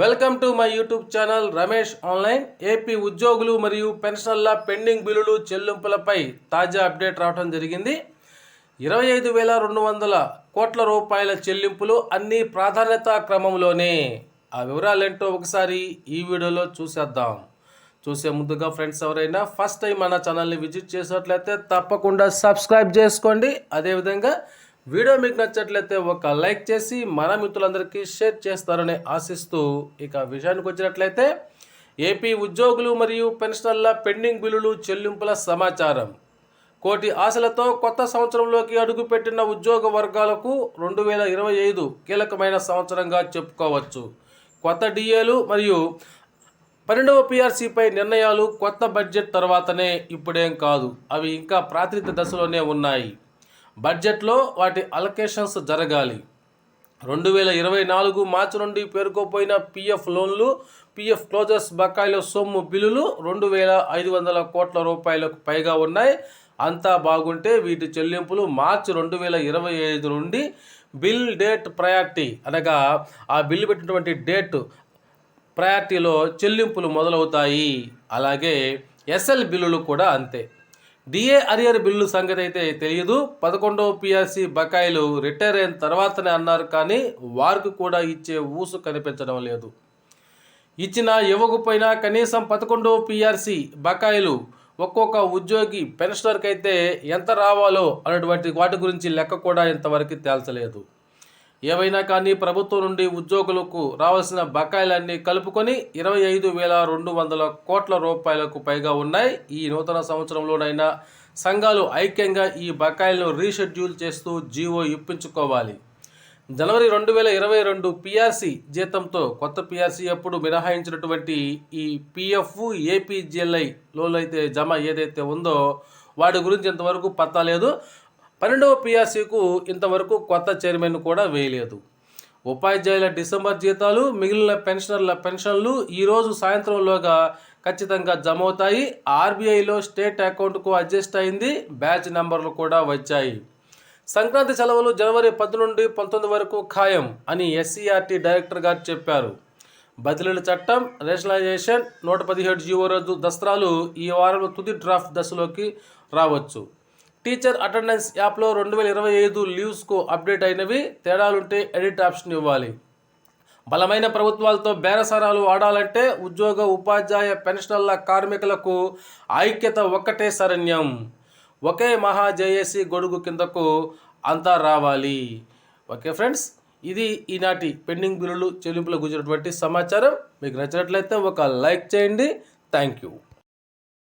Welcome to my YouTube channel Ramesh online. AP ఉద్యోగులు మరియు పెన్షనర్ల pending బిల్లులు చెల్లింపులపై తాజా అప్డేట్ రావడం జరిగింది. ఇరవై ఐదు వేల రెండు వందల కోట్ల రూపాయల చెల్లింపులు అన్ని ప్రాధాన్యత క్రమంలోనే. ఆ వివరాలేంటో ఒకసారి ఈ వీడియోలో చూసేద్దాం. చూసే ముందుగా ఫ్రెండ్స్ ఎవరైనా ఫస్ట్ టైం మన ఛానల్ని విజిట్ చేసినట్లయితే తప్పకుండా సబ్స్క్రైబ్ చేసుకోండి. అదేవిధంగా వీడియో మీకు నచ్చట్లయితే ఒక లైక్ చేసి మన మిత్రులందరికీ షేర్ చేస్తారని ఆశిస్తూ ఇక విషయానికి వచ్చినట్లయితే ఏపీ ఉద్యోగులు మరియు పెన్షనర్ల పెండింగ్ బిల్లులు చెల్లింపుల సమాచారం. కోటి ఆశలతో కొత్త సంవత్సరంలోకి అడుగుపెట్టిన ఉద్యోగ వర్గాలకు రెండు వేల ఇరవై ఐదు కీలకమైన సంవత్సరంగా చెప్పుకోవచ్చు. కొత్త డిఏలు మరియు పన్నెండవ పిఆర్సీపై నిర్ణయాలు కొత్త బడ్జెట్ తర్వాతనే ఇప్పుడేం కాదు. అవి ఇంకా ప్రాతినిధ్య దశలోనే ఉన్నాయి. బడ్జెట్లో వాటి అలొకేషన్స్ జరగాలి. రెండు వేల ఇరవై నాలుగు మార్చి నుండి పేరుకోపోయిన పిఎఫ్ లోన్లు పిఎఫ్ క్లోజర్స్ బకాయిల సొమ్ము బిల్లులు రెండు వేల ఐదు వందల కోట్ల రూపాయలకు పైగా ఉన్నాయి. అంతా బాగుంటే వీటి చెల్లింపులు మార్చి రెండు వేల ఇరవై ఐదు నుండి బిల్ డేట్ ప్రయారిటీ అనగా ఆ బిల్లు పెట్టినటువంటి డేట్ ప్రయారిటీలో చెల్లింపులు మొదలవుతాయి. అలాగే ఎస్ఎల్ బిల్లులు కూడా అంతే. డిఏ అరియర్ బిల్లు సంగతి అయితే తెలియదు. పదకొండవ పిఆర్సీ బకాయిలు రిటైర్ అయిన తర్వాతనే అన్నారు కానీ వారికి కూడా ఇచ్చే ఊసు కనిపించడం లేదు. ఇచ్చిన ఇవ్వకపోయినా కనీసం పదకొండవ పిఆర్సి బకాయిలు ఒక్కొక్క ఉద్యోగి పెన్షనర్కి అయితే ఎంత రావాలో అనేటువంటి వాటి గురించి లెక్క కూడా ఇంతవరకు తేల్చలేదు. ఏవైనా కానీ ప్రభుత్వం నుండి ఉద్యోగులకు రావాల్సిన బకాయిలన్నీ కలుపుకొని ఇరవై ఐదు వేల రెండు వందల కోట్ల రూపాయలకు పైగా ఉన్నాయి. ఈ నూతన సంవత్సరంలోనైనా సంఘాలు ఐక్యంగా ఈ బకాయిలను రీషెడ్యూల్ చేస్తూ జీవో ఇప్పించుకోవాలి. జనవరి రెండు వేల ఇరవై రెండు పిఆర్సీ జీతంతో కొత్త పిఆర్సీ అప్పుడు మినహాయించినటువంటి ఈ పిఎఫ్ ఏపీజిఎల్ఐలో అయితే జమ ఏదైతే ఉందో వాటి గురించి ఇంతవరకు పత్తా లేదు. పన్నెండవ పిఆర్సీకు ఇంతవరకు కొత్త చైర్మన్ కూడా వేయలేదు. ఉపాధ్యాయుల డిసెంబర్ జీతాలు మిగిలిన పెన్షనర్ల పెన్షన్లు ఈరోజు సాయంత్రంలోగా ఖచ్చితంగా జమ అవుతాయి ఆర్బీఐలో స్టేట్ అకౌంట్కు అడ్జస్ట్ అయింది. బ్యాచ్ నెంబర్లు కూడా వచ్చాయి. సంక్రాంతి సెలవులు జనవరి పది నుండి పంతొమ్మిది వరకు ఖాయం అని ఎస్సీఆర్టీ డైరెక్టర్ గారు చెప్పారు. బదిలీల చట్టం రేషనలైజేషన్ నూట పదిహేడు జీవో రద్దు దసరాలు ఈ వారంలో తుది డ్రాఫ్ట్ దశలోకి రావచ్చు. టీచర్ అటెండెన్స్ యాప్లో రెండు వేల ఇరవై ఐదు లీవ్స్కు అప్డేట్ అయినవి తేడాలుంటే ఎడిట్ ఆప్షన్ ఇవ్వాలి. బలమైన ప్రభుత్వాలతో బేరసారాలు ఆడాలంటే ఉద్యోగ ఉపాధ్యాయ పెన్షనర్ల కార్మికులకు ఐక్యత ఒక్కటే శరణ్యం. ఒకే మహా జేఏసీ గొడుగు కిందకు అంతా రావాలి. ఓకే ఫ్రెండ్స్ ఇది ఈనాటి పెండింగ్ బిల్లులు చెల్లింపులకు గురించినటువంటి సమాచారం. మీకు నచ్చినట్లయితే ఒక లైక్ చేయండి. Thank you.